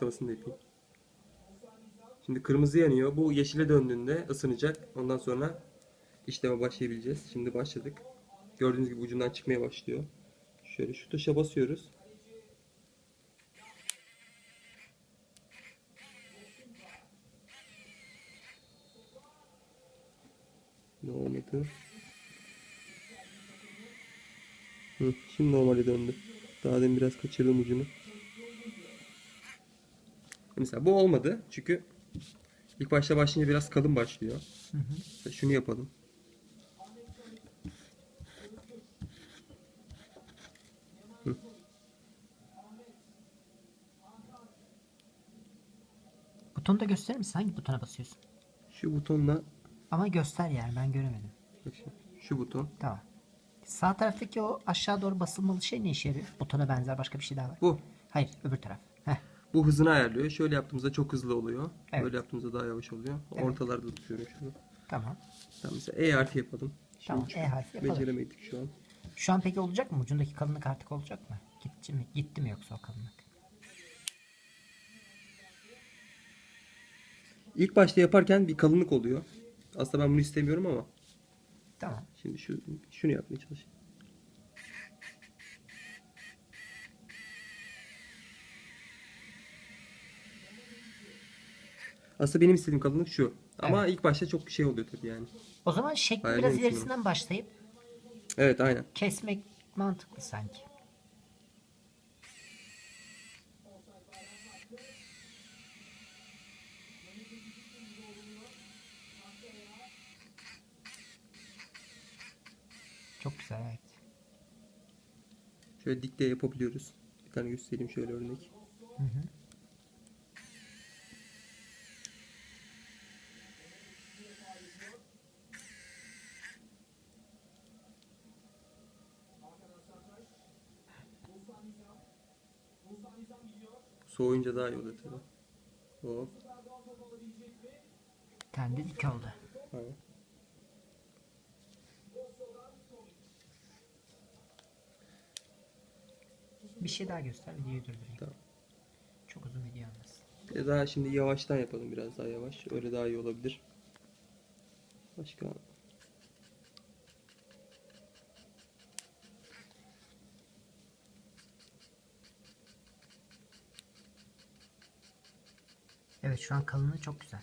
açıklamasını da yapayım. Şimdi kırmızı yanıyor. Bu yeşile döndüğünde ısınacak. Ondan sonra işleme başlayabileceğiz. Şimdi başladık. Gördüğünüz gibi ucundan çıkmaya başlıyor. Şöyle şu tuşa basıyoruz. Ne olmadı? Hı, şimdi normale döndü. Daha demin biraz kaçırdım ucunu. Mesela bu olmadı. Çünkü ilk başta başlayınca biraz kalın başlıyor. Mesela şunu yapalım. Butonu da gösterir misin? Hangi butona basıyorsun? Şu butonla Ama göster yani ben göremedim. bak şimdi, şu buton. Tamam. Sağ taraftaki o aşağı doğru basılmalı şey ne işe yarıyor? Butona benzer başka bir şey daha var. Bu. Hayır öbür taraf. Heh. Bu hızını ayarlıyor. Şöyle yaptığımızda çok hızlı oluyor. Evet. Böyle yaptığımızda daha yavaş oluyor. Evet. Ortalarda tutuyorum şunu. Tamam. Tamam mesela E harfi yapalım. Tamam, E harfi yapalım. Beceremedik şu an. Şu an peki olacak mı? Ucundaki kalınlık artık olacak mı? Gitti mi? Gitti mi yoksa o kalınlık? İlk başta yaparken bir kalınlık oluyor. Aslında ben bunu istemiyorum ama Tamam. şimdi şu şunu yapmaya çalışayım. Aslında benim istediğim kalınlık şu. Ama ilk başta çok şey oluyor tabii yani. O zaman şekli Hayal biraz etmiyorum. ilerisinden başlayıp Evet aynen. kesmek mantıklı sanki. Çok güzel evet. Şöyle dikte yapabiliyoruz. Bir tane göstereyim şöyle örnek. Hı hı. Soğuyunca daha iyi oluyor tabii. Hop. Bir tane de dik oldu. Aynen. Bir şey daha göster videoyu durdurayım. Tamam. Çok uzun video yalnız. Bir de daha şimdi yavaştan yapalım biraz daha yavaş. Öyle daha iyi olabilir. Başka Evet şu an kalınlığı çok güzel.